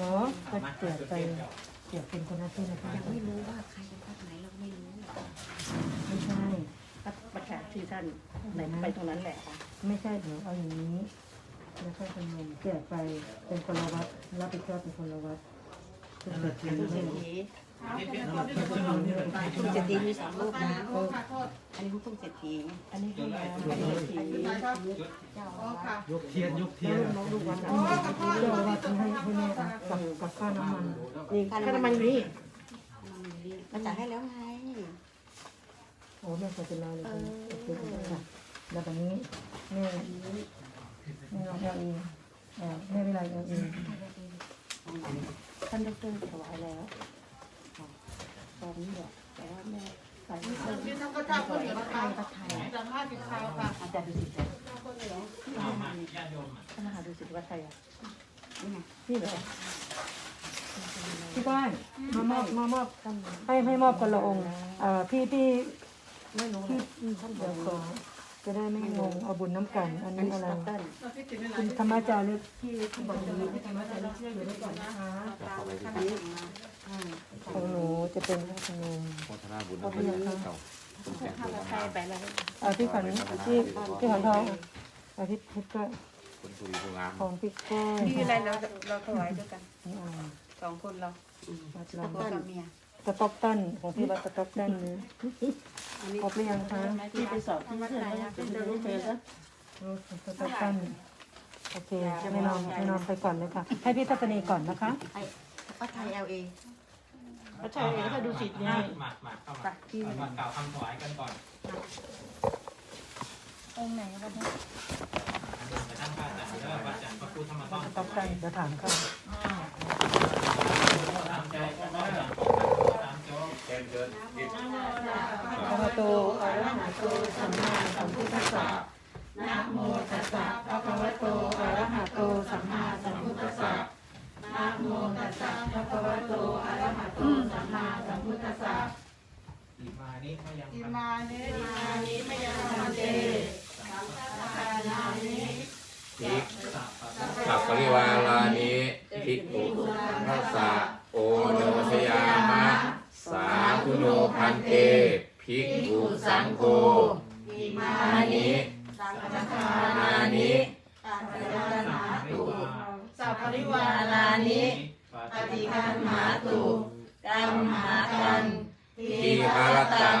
บอก็เสียไปเสียเป็นคนละที่นะคะยังไม่รู้ว่าใครเป็นภาคไหนเราไม่รู้ไม่ใช่ ก็ประกาศที่ท่านไหนไปตรงนั้นแหละค่ะไม่ใช่เดี๋ยวเอาอย่างนี้แล้วก็เป็นเงินเสียไปเป็นคนละวัดรับผิดชอบเป็นคนละวัดเป็นเศรษฐีคุณเศรษฐี คุณเศรษฐีมีสามรูปนะอันนี้คุณเศรษฐีอันนี้คือแล้วอันนี้เศรษฐีเจ้าอาว่าสยกเทียนยกเทียนน้องลูกวันนี้เจ้าวัดให้ให้แม่ค่ะกับกับค่าน้ำมันนี่ค่าน้ำมันนี่มาจ่ายให้แล้วไงโอ้แม่เคยเป็นเราเลยค่ะแล้วแบบนี้แม่แม่เอาเองแม่ไม่ไรเอาเองท่านดรถวายแล้ว ตอนนี้เนี่ยแต่ว่าแม่ใส่ไม่ใส่ที่ท่านก็เจ้าคนเหลือมาไทขายยประไทยสัมาษณ์กินข้าวค่ะอาจารย์ดูสิจ้ะท่านมหาดูสิวัดไทยอะนี่ไงนี่เลยที่บ้านมามอบมามอบให้ให้มอบกันละองค์เอ่อพี่พี่ไม่รู้พี่ท่านเดี๋ยวขอ จะได้ไม่งงเอาบุญน้ำกัน อันอันนี้นี้อะไรสตันเราที่ติดในไหนคุณธรรมจารึกที่ที่บอกดีที่ธรรมจารึกเชื่ออยู่ด้วยก่อนนะคะอันนี้อ่าของหนูจะเป็นพระพนมโมทนาบุญนะครับเก่าคุณแจกข้าตัววไทยไปแล้วเอาที่ขันที่ที่ขันทองเอาที่พิกเกอร์คุณสุริภูงามของพิกเกอร์ที่อะไรเราเราถวายด้วยกันนี่อะไรสองคนเราวัดตัลำวกับเมียสต็อกตันของพี่วัดสต็อกตันนะอันนี้ ครบหรือยังคะที่ไปสอบที่วัดไทยนะเป็นเรื่องเจอซะรูปสต็อกตันโอเคให้น้องให้น้องไปก่อนเลยค่ะ ให้พี่ทัศนีก่อนนะคะไอ้วัดไทยเอลเอวัดไทยเองก็ดูสินี่หมักหมักเข้ามาหมักกล่าวคำถวายกันก่อนองค์ไหนวันนี้ไปตั้งพระอาจารย์เด้อพระอาจารย์พระพุทธธรรมต้องสต็อกตันเดี๋ยวถามเขา นะโตอะระหะโตสัมมาสัมพุทธัสสะนะโมตัสสะภะคะวะโตอะระหะโตสัมมาสัมพุทธัสสะนะโมตัสสะภะคะวะโตอะระหะโตสัมมาสัมพุทธัสสะอิมานิมยังอิมานิมานิมยังมันเตพิกสัพปริวารานิภิกขุทัสสะ ปฏิกันหาตุกัมหากันทีหารตัง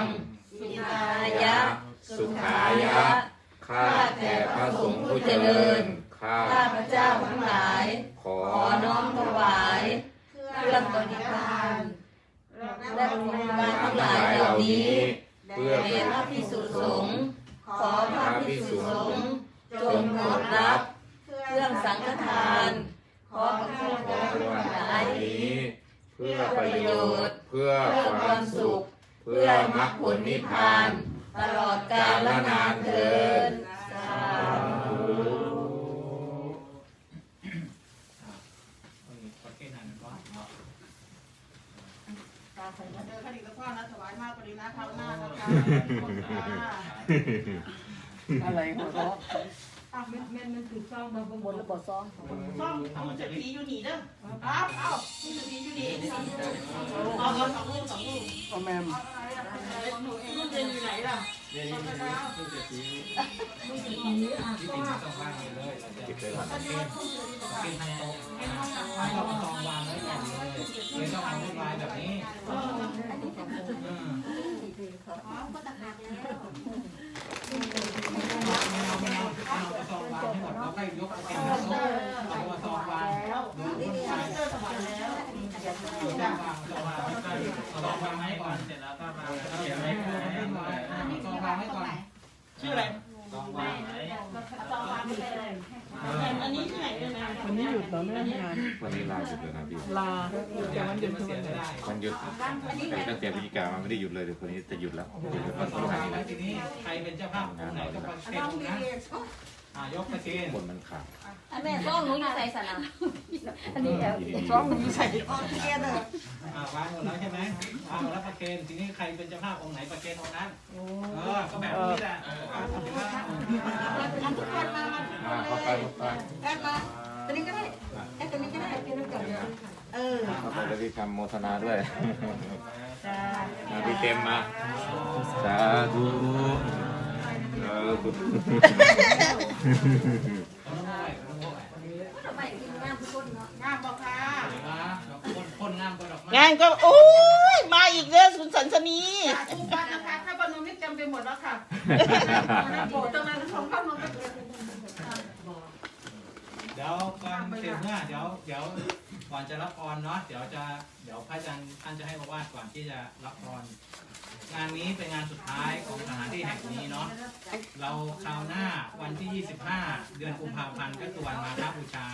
สิทายะ สุขายะ ข้าแต่พระสงฆ์ผู้เจริญ ข้าข้าพเจ้าทั้งหลายขอขอน้อมถวายเครื่องบริพารและบริวารทั้งหลายเหล่านี้ เพื่อแด่พระพิสุสงฆ์ขอพระพิสุสงฆ์จงโปรดรับ เครื่องสังฆทาน ขอพระผู้ขอทั้เป็นงวันหลายนี้ เพื่อประโยชน์ เพื่อเพื่อคคาววามมสุสุขขเพื่อมรรคผลนิพพาน ตลอดกาลและนานเทินสาธุประเทศนั้นก็เนาะเดินคดีกับพ่อนะถวายมากปรินะคราวหน้านะคะอะไรหัวเราะ อ้าวแม่แม่มันคือซ่องมาบนบนระบบซ้อมซ่อมคุณเศรษฐีอยู่หนีเด้ออ้าวอ้าวคุณเศรษฐีอยู่หนีเอาเอาสองลูกสองลูกเอาแมมลูกเรียนอยู่ไหนล่ะเรียนรู้ลูกเศรษฐีที่จริงต้องว่างเลยเก็บเลยครับเป็นเป็นทางโต๊ะให้เราซองวางไว้ก่อนเลยไม่ต้องเอาวุ่นวายแบบนี้อืมเอา ซองวางให้หมดแล้วค่อยยกแกนโต๊ะเอาซองวางแล้วนี่นี่เจอถวายแล้วซองวางซองวางแล้วก็ซองวางให้ก่อนเสร็จแล้วก็มาเขียนไว้ก่อนซองวางให้ก่อนชื่ออะไรซองวางไว้ซองวางไปเลย อันนี้ที่ไหนด้วยนะวันนี้หยุดเหรอไม่ได้งานวันนี้ลาหยุดเลยนะพี่ลาแต่วันหยุดคือวันไหนได้วันหยุดตั้งแต่พฤศจิกามาไม่ได้หยุดเลยเดี๋ยวคนนี้จะหยุดแล้วจะหยุดวันซพองฤหัวางสไว้นี้ทีนี้ใครเป็นเจ้าภาพองค์ไหนก็ประเคนตรงนั้น อ่ายกประเคนคนมันขาดแม่ซ้องหนูอยู่ใส่สนามอันนี้แอบซ้อมมีใส่ออกเกียร์เด้ออ่าวางหมดแล้วใช่ไหมวางหมดแล้วประเคนทีนี้ใครเป็นเจ้าภาพองค์ไหนประเคนองค์นั้นเออก็แบบนี้แหละเออถือว่ามาทุกคนมามาอ่าเข้าไปเข้าไปแอดมาตัวนี้ก็ได้แอดตัวนี้ก็ได้เป็นน้ำกันเออครับเราจะรีบทำโมทนาด้วยจ้ามาพี่เต็มมาสาธุสาธุทำไมกินงามทุกคนเนาะงามบอกค่ะคนงามก็ดอกไม้ งานก็โอ้ยมาอีกเด้อคุณสันสนีทุกบ้านนะคะถ้าบ้านนมนี่เต็มไปหมดแล้วค่ะโบตรงนั้นของบ้านนมเดี๋ยวก่อนเสร็จเนี่ยเดี๋ยวเดี๋ยวก่อนจะรับพรเนาะเดี๋ยวจะเดี๋ยวพระอาจารย์ท่านจะให้มาวาดก่อนที่จะรับพร งานนี้เป็นงานสุดท้ายของสถานที่แห่งนี้เนาะ เราคราวหน้าวันที่ 25 เดือนกุมภาพันธ์ก็คือวันมาฆบูชา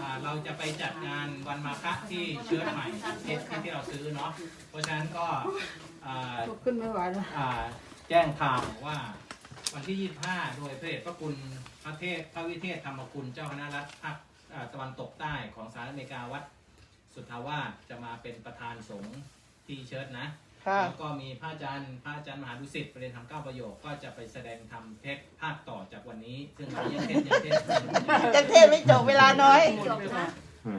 อ่าเราจะไปจัดงานวันมาฆที่เชื้อใหม่ที่ที่เราซื้อเนาะ เพราะฉะนั้นก็อ่า ขึ้นไม่ไหวแล้วอ่าแจ้งข่าวว่าวันที่ 25 โดยพระเดชพระคุณพระเทพพระวิเทศธรรมคุณเจ้าคณะรัฐภาคอ่าตะวันตกใต้ของสหรัฐอเมริกาวัด สุทธาวาสจะมาเป็นประธานสงฆ์ที่เชิดนะ ค่ะแล้วก็มีพระอาจารย์พระอาจารย์มหาดุสิตประเด็นธรรมเก้าประโยคก็จะไปแสดงธรรมเทศภาคต่อจากวันนี้ ซึ่งวันนี้ยังเทศยังเทศจะเทศไม่จบเวลาน้อย จบนะ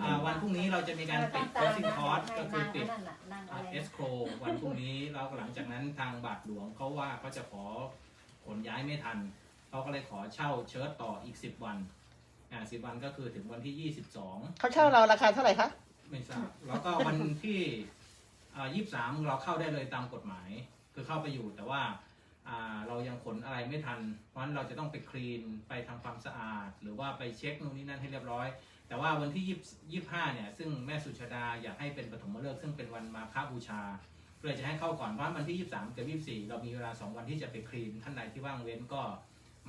อ่าวันพรุ่งนี้เราจะมีการปิดโคชิ่งคอร์สก็คือปิดนั่นน่ะนั่งอะไรเอสโครวันพรุ่งนี้แล้วหลังจากนั้นทางบาทหลวงเขาว่าเขาจะขอขนย้ายไม่ทันเขาก็เลยขอเช่าเชิร์ตต่ออีก10วันอ่าสิวันก็คือถึงวันที่22เขาเช่าเราราคาเท่าไหร่คะ ไม่ทราบแล้วก็วันที่ อ่า23เราเข้าได้เลยตามกฎหมาย คือเข้าไปอยู่แต่ว่าอ่าเรายังขนอะไรไม่ทัน เพราะฉะนั้นเราจะต้องไปคลีนไปทำความสะอาด หรือว่าไปเช็คนู่นนี่นั่นให้เรียบร้อย แต่ว่าวันที่20 25เนี่ยซึ่งแม่สุชาดาอยากให้เป็นปฐมฤกษ์ซึ่งเป็นวันมาฆบูชาเพื่อจะให้เข้าก่อนเพราะวันที่23กับ24เรามีเวลา2วันที่จะไปคลีนท่านใดที่ว่างเว้นก็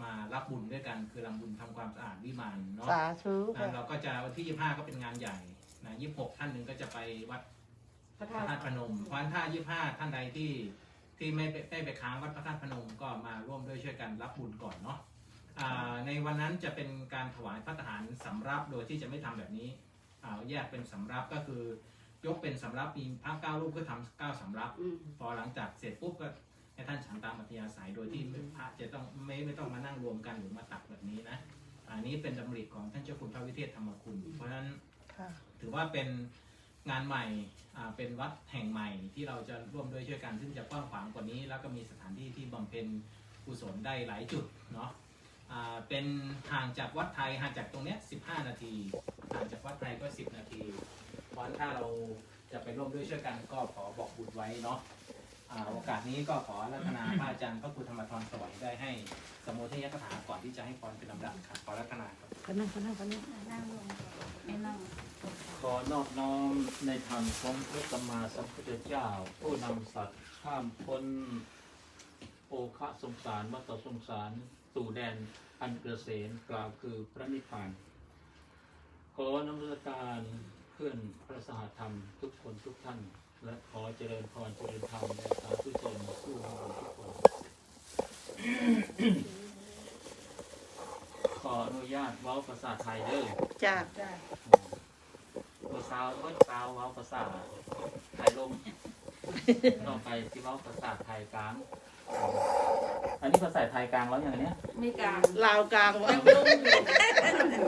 มารับบุญด้วยกันคือรำบุญทำความสะอาดวิมานเนาะสาธุอ่าเราก็จะวันที่25ก็เป็นงานใหญ่นะ26ท่านหนึ่งก็จะไปวัด พระธาตุพนม เพราะฉะนั้นถ้า25ท่านใดที่ที่ไม่ไปไม่ไปค้างวัดพระธาตุพนมก็มาร่วมด้วยช่วยกันรับบุญก่อนเนาะอ่าในวันนั้นจะเป็นการถวายพระทหารสำรับโดยที่จะไม่ทำแบบนี้อ่าแยกเป็นสำรับก็คือยกเป็นสำรับมีพระเก้ารูปก็ทำเก้าสำรับพอหลังจากเสร็จปุ๊บก็ให้ท่านฉันตามอัธยาศัยโดยที่พระจะต้องไม่ไม่ต้องมานั่งรวมกันหรือมาตักแบบนี้นะอันนี้เป็นดำริของท่านเจ้าคุณพระวิเทศธรรมคุณ เพราะฉะนั้นค่ะ ถือว่าเป็น งานใหม่อ่าเป็นวัดแห่งใหม่ที่เราจะร่วมด้วยช่วยกันซึ่งจะกว้างขวางกว่านี้ แล้วก็มีสถานที่ที่บำเพ็ญกุศลได้หลายจุดเนาะอ่าเป็นห่างจากวัดไทยห่างจากตรงเนี้ย15 นาทีห่างจากวัดไทยก็ 10 นาทีเพราะฉะนั้นถ้าเราจะไปร่วมด้วยช่วยกันก็ขอบอกบุญไว้เนาะอ่าโอกาสนี้ก็ขอรัตนาพระอาจารย์พระครูธรรมทรสวัยได้ให้สมุทยคาถาก่อนที่จะให้พรเป็นลำดับครับขอรัตนาครับก็นั่งก็นั่งก็นั่งนั่งลงไม่นั่ง ขอนอบน้อมในธรรมของพระสัมมาสัมพุทธเจ้า ผู้นำสัตว์ข้ามพ้นโอคะสงสารวัฏสงสารสู่แดนอันเกษมกล่าวคือพระนิพพาน ขอนมัสการเพื่อนพระสหธรรมทุกคนทุกท่าน และขอเจริญพรเจริญธรรมแด่สาธุชนผู้มีบุญทุกคนขออนุญาตเว้าภาษาไทยเด้อจ้าภา ษาโอ้ยสาวเว้าภาษาไทยลมต่อไปที่เว้าภาษาไทยกลาง อันนี้ภาษาไทยกลางแล้วอย่างเนี้ยไม่กลางลาวกลางวะยังล่มอยู่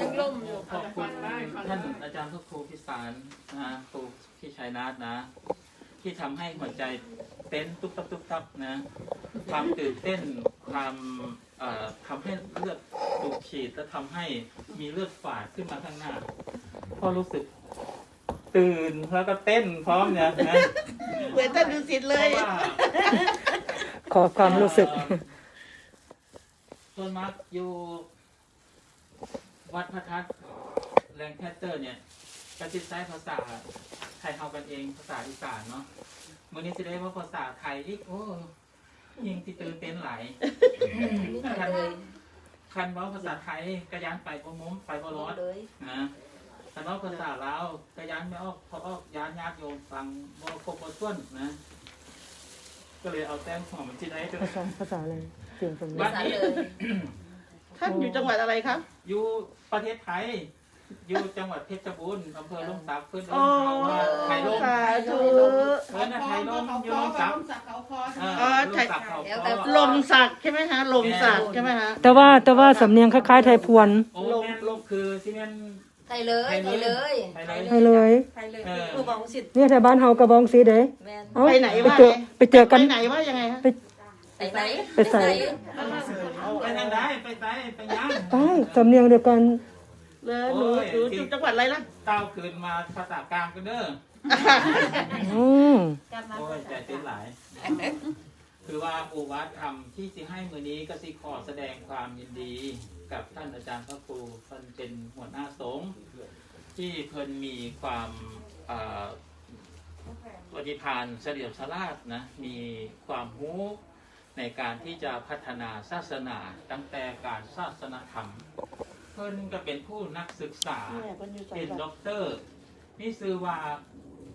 ยังล่มอยู่ขอบคุณท่านอาจารย์พระครูพิสารนะครูพี่ชัยนาทนะ ที่ทำให้หัวใจเต้นตุ๊บตับตุ๊บตับนะ ความตื่นเต้นความเอ่อทำให้เลือดสูบฉีดและทำให้มีเลือดฝาดขึ้นมาข้างหน้าพอรู้สึก ตื่นแล้วก็เต้นพร้อมเนี่ยนะเหมือนท่านดูสิทธิ์เลยพราะว่าขอความรู้สึกเอ่อส่วนมากอยู่ วัดพระทัดแรงแคสเตอร์เนี่ยก็จะใช้ภาษาไทยเอากันเองภาษาอีสานเนาะมื่อนี้จะได้ว่าภาษาไทยอีกโอ้ยิงที่ตื่นเต้นหลายนี่เลยคันเว่าภาษาไทยกระยานไปบ่มุ้มไปบ่รอด เลยนะ คันเว่าภาษาลาวกระยานไม่ออกเพราะออกยานญาติโยมฟังบ่ครบบ่ถ้วนนะ ก็เลยเอาแต้มของมันที่ได้ก็ภาษาภาษาอะไรเสียงสำเนียวังดนี้ท่านอยู่จังหวัดอะไรครับ อยู่ประเทศไทย อยู่จังหวัดเพชรบูรณ์อำเภอล่มสักเพื่อนเอิ้อ๋อนเขาว่าไทยล่มสาธุเพื่อนน่ะไทยล่มอยู่ล่มสักเขาคอเอออ๋อล่ไทยมสักเขาลมสักใช่ไหมฮะลมสักใช่ไหมฮะ แต่ว่าแต่ว่าสำเนียงคล้ายๆไทยพวน โอ้แม่นลมคือที่แม่น ไทยเลยไทยเลย ไปเลยให้เลยไปเลยเออผู้บองสิทธิ์เนี่ยแถวบ้านเฮากระบองสีเด้แมนเอ้าไปไหนไปว่าเจอไปเจอไปกัน ไหนว่ายังไงฮะไปไปไหนไปใส่ไปทางใดไปใส่ไปยังไปสำเนียงเดียวกันเลยหนูหนูอยู่จังหวัดอะไรล่ะเต้าคืนมาภาษากลางกันเด้ออืม โอ้ยใจเต้นหลายคือ ว่าโอวัตธรรมที่สิให้มือนี้ก็สิขอแสดงความยินดี กับท่านอาจารย์พระครูท่านเป็นหัวหน้าสงฆ์ที่เพิ่นมีความเอ่อปฏิภาณเฉลียวฉลาดนะมีความรู้ในการที่จะพัฒนาศาสนาตั้งแต่การศาสนธรรม เพิ่นก็เป็นผู้นักศึกษาเป็นด็อกเตอร์นี่คือว่า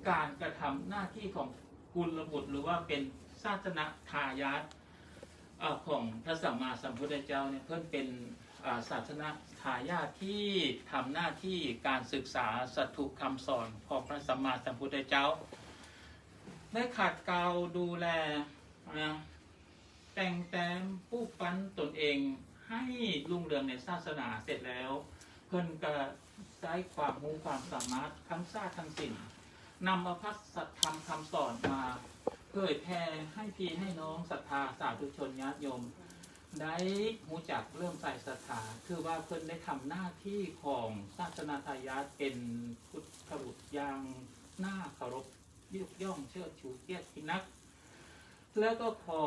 การกระทำหน้าที่ของกุลบุตรหรือว่าเป็น ศาสนาทายาทของพระสัมมาสัมพุทธเจ้าเนี่ยเพิ่นเป็นาศาสนาทายาทที่ทำหน้าที่การศึกษาสัตถุคำสอนของพระสัมมาสัมพุทธเจ้า ได้ขัดเกลาดูแลนะแต่งแต้มผู้ปั้นตนเองให้รุ่งเรืองในศาสนาเสร็จแล้ว เพิ่นก็ใช้ความรู้ความสามารถทั้งศาตร์ทั้งศิลป์นำอาพระสัทธรรมคำสอนมา เผยแพร่ให้พี่ให้น้องศรัทธาสาธุชนญาติโยม ได้รู้จักเริ่มใส่ศรัทธาคือว่าเพิ่นได้ทำหน้าที่ของศาสนาทายาทเป็นพุทธบุตรอย่างน่าเคารพยกย่องเชิดชูเกียรตินัก แล้วก็ขอ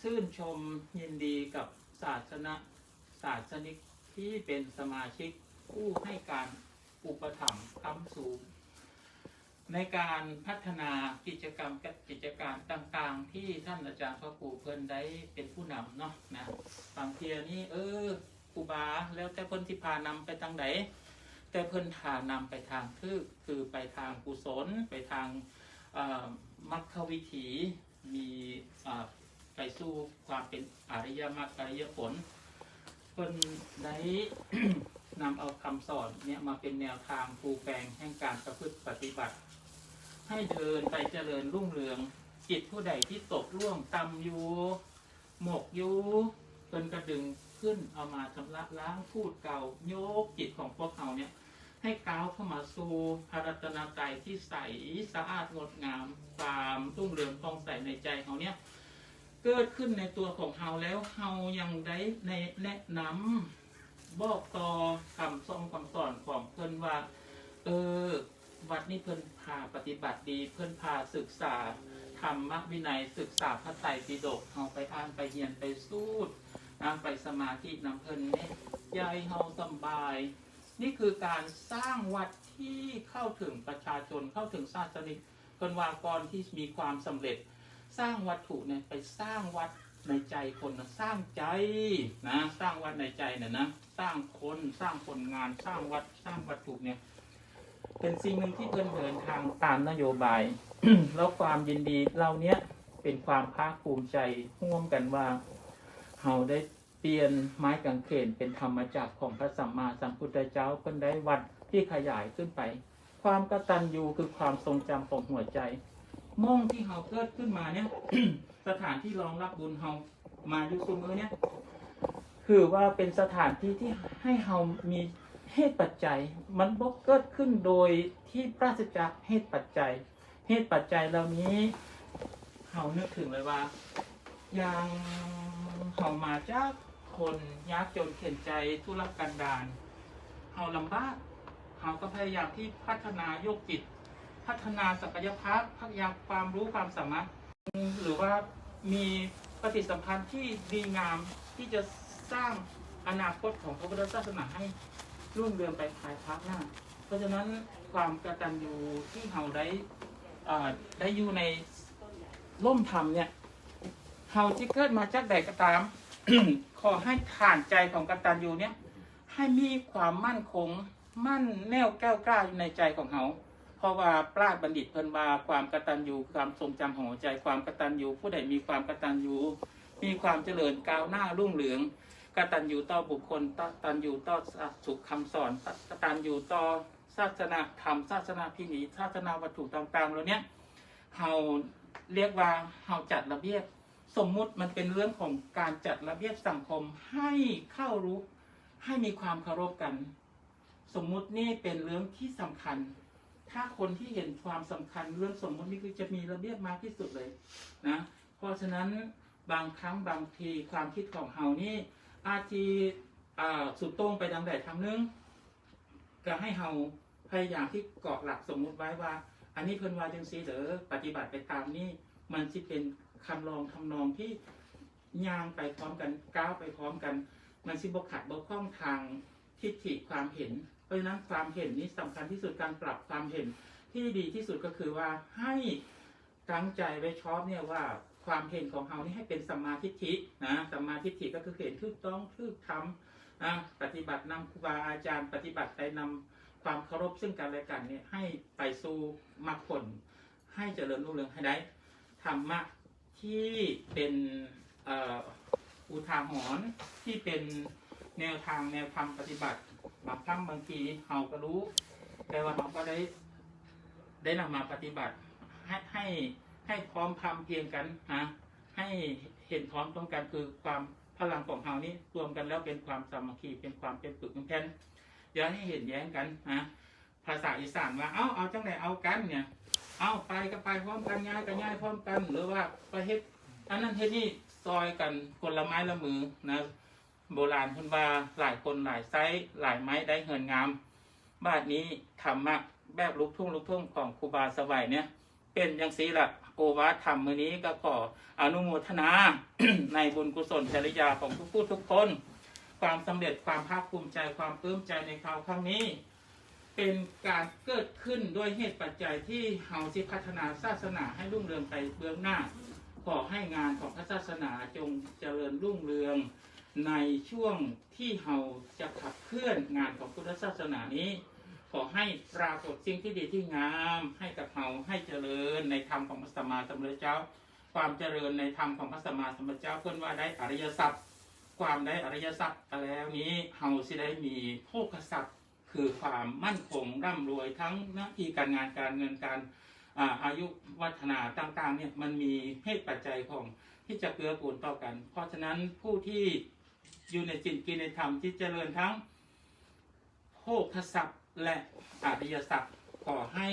ชื่นชมยินดีกับศาสนาศาสนิกที่เป็นสมาชิกผู้ให้การอุปถัมภ์ค้ำสูง ในการพัฒนากิจกรรมกับกิจการต่างๆ ที่ท่านอาจารย์พระครูเพิ่นได้เป็นผู้นำเนาะนะบางเทียนี่เออครูบาแล้วแต่เพิ่นที่พานำไปทางไหนแต่เพิ่นพานำไปทางคือคือไปทางกุศล ไปทางมรรควิถีมีไปสู่ความเป็นอริยมรรคอริยผลเพิ่นได้นำเอาคำสอนเนี่ยมาเป็นแนวทางปูแปลงแห่งการประพฤติปฏิบัติ ให้เดินไปเจริญรุ่งเรืองจิตผู้ใดที่ตกล่วงตำอยู่หมกอยู่เพิ่นกระดึงขึ้นเอามาชำระล้างพูดเก่าโยกจิตของพวกเขาเนี่ย ให้ก้าวเข้ามาสู่พระรัตนตรัยที่ใสสะอาดงดงามตามรุ่งเรืองทองใสในใจเขาเนี่ย เกิดขึ้นในตัวของเฮาแล้วเฮายังได้ในแนะนำบอกต่อคำทรงคำสอนของเพิ่นว่า เออ วัดนี้เพิ่อนพาปฏิบัติดี เพิ่อนพาศึกษาธรรมวินัยศึกษาพระไตรปิฎกเฮาไปอ่านไปเรียนไปสูดนำไปสมาธินำเพิ่นเนี่ยยายเฮาสบาย นี่คือการสร้างวัดที่เข้าถึงประชาชนเข้าถึงศาสนิกคนวากรที่มีความสำเร็จ สร้างวัตถุเนี่ยไปสร้างวัดในใจคนนะสร้างใจนะสร้างวัดในใจเนี่ยนะสร้างคนสร้างผลงานสร้างวัดสร้างวัตถุเนี่ย เป็นสิ่งหนึ่งที่เพิ่นเดินทางตามนโยบาย แล้วความยินดีเราเนี้ยเป็นความภาคภูมิใจร่วมกันว่าเราได้เปลี่ยนไม้กางเขนเป็นธรรมจักรของพระสัมมาสัมพุทธเจ้าเพิ่นได้วัดที่ขยายขึ้นไป ความกตัญญูคือความทรงจำของหัวใจม่องที่เฮาเกิดขึ้นมาเนี่ย สถานที่รองรับบุญเฮามาอยู่ซุมือเนี่ย คือว่าเป็นสถานที่ที่ให้เฮามี เหตุปัจจัย มันบ่เกิดขึ้นโดยที่ปราศจากเหตุปัจจัย เหตุปัจจัยเหล่านี้เฮานึกถึงเลยว่าอย่างเฮามาจากคนยากจนเข็นใจทุรกันดารเฮาลำบากเฮาก็พยายามที่พัฒนายกจิต พัฒนาศักยภาพพัฒนาความรู้ความสามารถ หรือว่ามีปฏิสัมพันธ์ที่ดีงามที่จะสร้างอนาคตของพระพุทธศาสนาให้ รุ่งเรืองไปภายภาคหน้า เพราะฉะนั้นความกระตัญญูที่เราได้อ่าได้อยู่ในร่มธรรมเนี่ยเราที่เกิดมาจากใดก็ตาม ขอให้ฐานใจของกตัญญูเนี่ยให้มีความมั่นคงมั่นแน่วแก้วกล้าอยู่ในใจของเขาเพราะว่าปราดบัณฑิตเพิ่นว่าความกตัญญูความทรงจำของหัวใจความกตัญญูผู้ใดมีความกตัญญูมีความเจริญก้าวหน้ารุ่งเรือง กตัญญูต่อบุคคลกตัญญูต่อสุขคำสอนกตัญญูต่อศาสนาธรรมศาสนาพิธีศาสนาวัตถุต่างๆแล้วเนี้ยเฮาเรียกว่าเฮาจัดระเบียบสมมุติมันเป็นเรื่องของการจัดระเบียบสังคมให้เข้ารู้ให้มีความเคารพกัน สมมุตินี่เป็นเรื่องที่สำคัญ ถ้าคนที่เห็นความสำคัญเรื่องสมมุตินี่คือจะมีระเบียบมากที่สุดเลยนะเพราะฉะนั้นบางครั้งบางทีความคิดของเฮานี่ อาจจะอ่าสุดโต่งไปทางใดทางหนึงก็ให้เฮาพยายามที่เกาะหลักสมมุติไว้ว่า อันนี้เพิ่นว่าจังซี่เด้อปฏิบัติไปตามนี้ มันสิเป็นคำลองทำนองที่ย่างไปพร้อมกันก้าวไปพร้อมกัน มันสิบ่ขัดบ่ข้องทางทิฏฐิความเห็น เพราะฉะนั้นความเห็นนี้สำคัญที่สุดการปรับความเห็นที่ดีที่สุดก็คือว่าให้ตั้งใจไว้ชอบเนี่ยว่า ความเห็นของเฮานี่ให้เป็นสัมมาทิฏฐินะสัมมาทิฏฐิก็คือเห็นถูกต้องถูกทำนะปฏิบัตินำครูบาอาจารย์ ปฏิบัติไปนำความเคารพซึ่งกันและกันเนี่ยให้ไปสู่มรรคผล ให้เจริญรุ่งเรืองให้ได้ธรรมะที่เป็นอุทาหรณ์ที่เป็นแนวทางแนวธรรมปฏิบัติบางครั้งบางทีเราก็รู้ แต่ว่าเราก็ได้ได้นำมาปฏิบัติให้ให้ ให้พร้อมพร้อมเพียงกันนะให้เห็นพร้อมตรงกันคือความพลังของเรานี้รวมกันแล้วเป็นความสามัคคีเป็นความเป็นปึกเป็นแผ่นอย่าให้เห็นแย้งกันนะภาษาอีสานว่าเอาเอาจังไหนเอากันเนี่ย เอาไปก็ไปพร้อมกันง่ายก็ง่ายพร้อมกัน หรือว่าไปเฮ็ดอันนั้นเฮ็ดนี่ซอยกันคนละไม้ละมือนะโบราณคนว่าหลายคนหลายไซส์หลายไม้ได้เหินงาม บ้านนี้ธรรมะแบบลูกทุ่งลูกทุ่งของครูบาสวัยเนี่ย เป็นย่างสีละ โอวาทธรรมมือนี้ก็ขออนุโมทนา ในบุญกุศลจริยาของทุกผู้ทุกคน ความสำเร็จความภาคภูมิใจความปลื้มใจในคราวครั้งนี้ เป็นการเกิดขึ้นด้วยเหตุปัจจัยที่เฮาสิพัฒนาศาสนาให้รุ่งเรืองไปเบื้องหน้า ขอให้งานของพระศาสนาจงเจริญรุ่งเรืองในช่วงที่เฮาจะขับเคลื่อนงานของพุทธศาสนานี้ ขอให้ปรากฏสิ่งที่ดีที่งาม ให้กับเฮาให้เจริญในธรรมของพระสัมมาสัมพุทธเจ้า ความเจริญในธรรมของพระสัมมาสัมพุทธเจ้าเพื่อนว่าได้อริยทรัพย์ความได้อริยทรัพย์แล้วนี้เฮาสิได้มีโภคทรัพย์คือความมั่นคงร่ำรวยทั้งหน้าที่การงานการเงินการอาอายุวัฒนาต่างๆเนี่ยมันมีเหตุปัจจัยของที่จะเกื้อกูลต่อกัน เพราะฉะนั้นผู้ที่อยู่ในจิตกินในธรรมที่เจริญทั้งโภคทรัพย์ และอริยทรัพย์ขอให้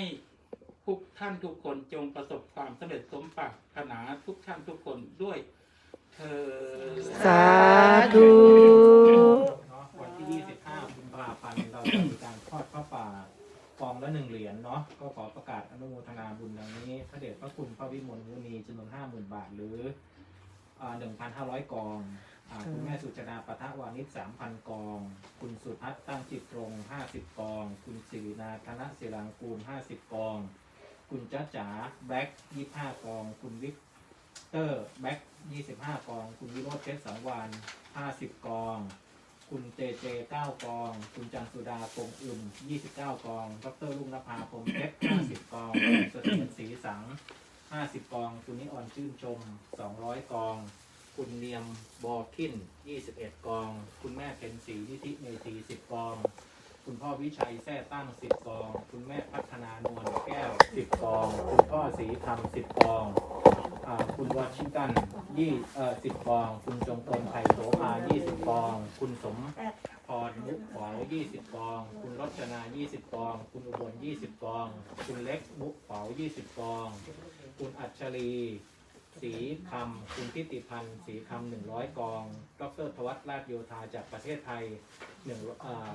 ทุกท่านทุกคนจงประสบความสำเร็จสมปรารถนาทุกท่านทุกคนด้วยเธอญสาธุเนาะวันที่ 25กุมภาพันธ์เราจะมีการทอดพระป่าฟองละหนึ่งเหรียญเนาะก็ขอประกาศอนุโมทนาบุญดังนี้พระเดชพระคุณพระวิมลมุนีจำนวน50,000บาทหรืออ่า1,500กอง อ่าคุณแม่สุจนาปะทะวานิช3,000กอง คุณสุทัศน์ตั้งจิตตรง50กอง คุณศิรินาธนศิลังกูล50กอง คุณจ้าจ๋าแบ็ค25กอง คุณวิกเตอร์แบ็ค25กอง คุณวิโรจน์เพชรสังวาน50กอง คุณเจเจ9กอง คุณจันสุดาคงอึม29กอง ดรลุงนภาพรหมเพชร50กองคุณเสถียรศรีสัง50กอง คุณนิออนชื่นชม200กอง คุณเนียมบอคิน21 กอง คุณแม่เพ็ญศรีนิธิเมธี10 กอง คุณพ่อวิชัยแท้ตั้ง 10 กอง คุณแม่พัฒนานวลแก้ว 10 กอง คุณพ่อศรีธรรม 10 กองอ่าคุณวอชิงตันยี่เอ่อสิบกอง คุณจงตนไผ่โสภายี่สิบกอง คุณสมพรมุกขวาวยี่สิบกอง คุณรจนายี่สิบกอง คุณอุบลยี่สิบกอง คุณเล็กมุกขวาวยี่สิบกอง คุณอัญชลี สีคำคุณทิติพันธ์สีคำหนึ่งร้อยกอง ดรทวัฒน์ราชโยธาจากประเทศไทยหนึ่ง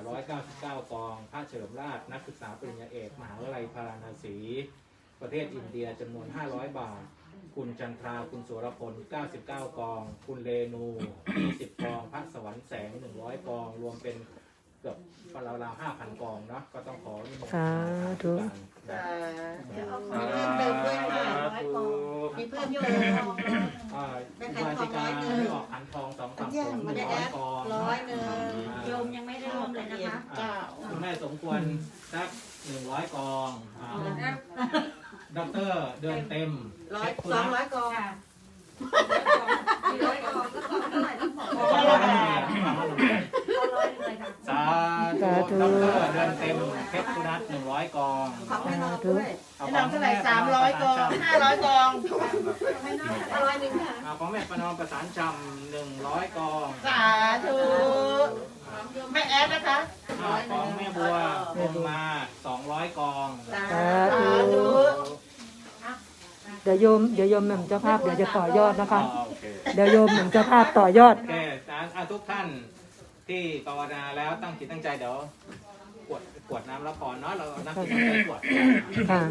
ร้อยเก้าสิบเก้ากอง พระเฉลิมราชนักศึกษาปริญญาเอก มหาวิทยาลัยพาราณสี ประเทศอินเดียจำนวน500บาท คุณจันทรา คุณสุรพล99กอง คุณเรนู20กอง พระสวรรค์แสง100กอง รวมเป็นเกือบราวๆ5,000กองเนาะ ก็ต้องขออนุโมทสานาธุมีเพิ่มเติมด้วยค่ะ มีเพิ่มเยอะอ่าอุบาสิกาที่ออกขันทองสองสามผลหนึ่งร้อยกองร้อยหนึ่งโยมยังไม่ได้ร่วมเลยนะคะอ่าคุณแม่สมควรสักหนึ่งร้อยกองอ่าด็อกเตอร์เดือนเต็มร้อยเพชคุณสองนะร้อยกองร้อยกองก็กองเท่าไหร่ต้องบอกขอร้อยหนึ่งเหรียญขอร้อย สาธุด็อกเตอร์เดือนเต็มเพชรคุณนัทหนึ่งร้อยกองของแม่น้องด้วยเอาพี่น้องเท่าไหร่สามร้อยกองห้าร้อยกองอร่อยหนึ่งค่ะเอาของแม่ประนอมประสานจำหนึ่งร้อยกองสาธุอแม่แอดนะคะอ่าของแม่บัวลงมาสองร้อยกองสาธุเดี๋ยวโยมเดี๋ยวโยมแหม่มเจ้าภาพเดี๋ยวจะต่อยอดนะคะอ๋อโอเคเดี๋ยวโยมแหม่มเจ้าภาพต่อยอดโอเคอ่าทุกท่าน ที่ภาวนาแล้วตั้งจิตตั้งใจเดี๋ยวกวดกวดน้ำรับพรเนาะเรานั่งจิตตั้งใจกวดค่ะ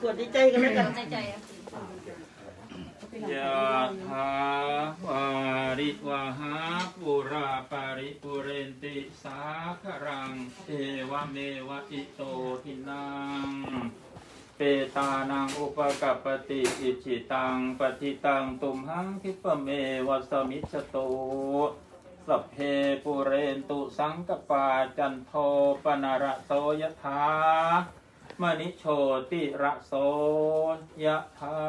ตรวจดีใจกันแล้วกันยะถาวาริวหาปุราปาริปุเรนติสาครังเอวเมวะอิโตทินังเปตานังอุปกัปปติอิจิตังปฏิตังตุมหังคิปะเมวัสมิจโต สัพเพปุเรนตุสังกปาจันโทปนารโสยถามณิโชติระโสยะถา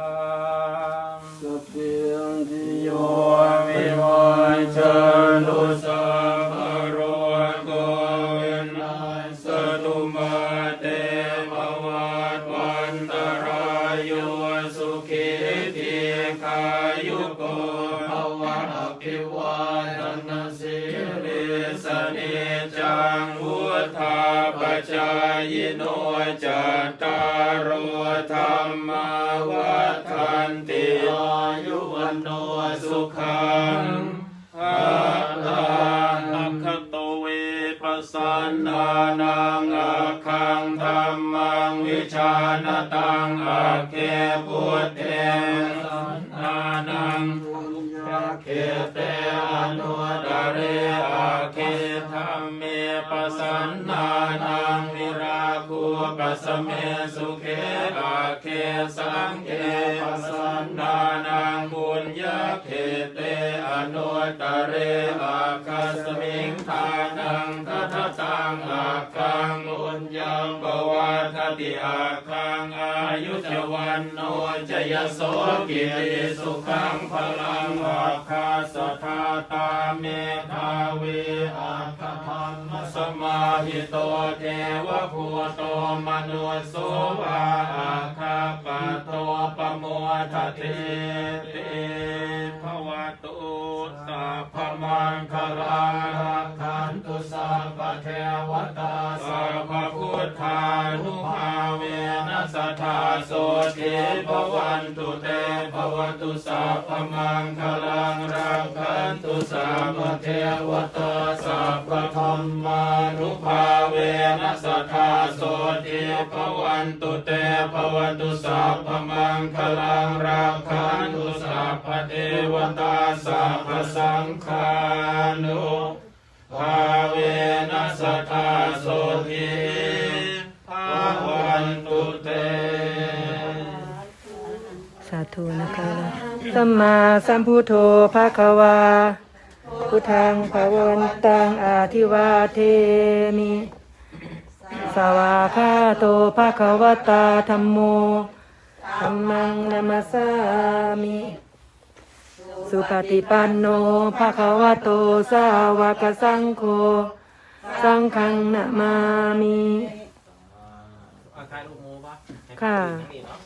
สุเพทิโยวิวันชนุสัมภโรโกวิ จายโนจัตตารโอธรรมาวัฏันติอายุวันโนสุขังภาลังอัคคโตเวปัสสันนานังอาคังธรรมังวิชานตังอาเค คูปัสสเมสุเคอาเคสังเคปัสสันนานังบุญญาเคเตอนุตเรอาคาสมิงทานังทัทตังอาคังบุญยังปวัตติอาคังอายุจวันโนจยโสกิริสุขังพล มาหิโตเทวภูโตมนุสโสวาอาคาปโตปโมทเทเตภวตุสัพพมังคลาง ตุสัพพเทวตาสัพพพุทธานุภาเวนัสธาโสติภวันตุเตภวตุสัพพมังคลังรักขันตุสัพพเทวตาสัพพธรรมานุภาเวนัสธาโสติภวันตุเตภวตุสัพพมังคลังรักขันตุสัพพเทวตาสัพพสังฆานุ ธุนะคะสัมมาสัมพุทโธภาควา พุทธังภาวันตังอาทิวาเทมิ สวาคาโตภาควตาธรรมโมธรรมังนามาสามิ สุปฏิปันโนภาควโตสาวกสังโฆ สังฆังนามามิเอาถ่ายรูปหมูปะให้ค่ะ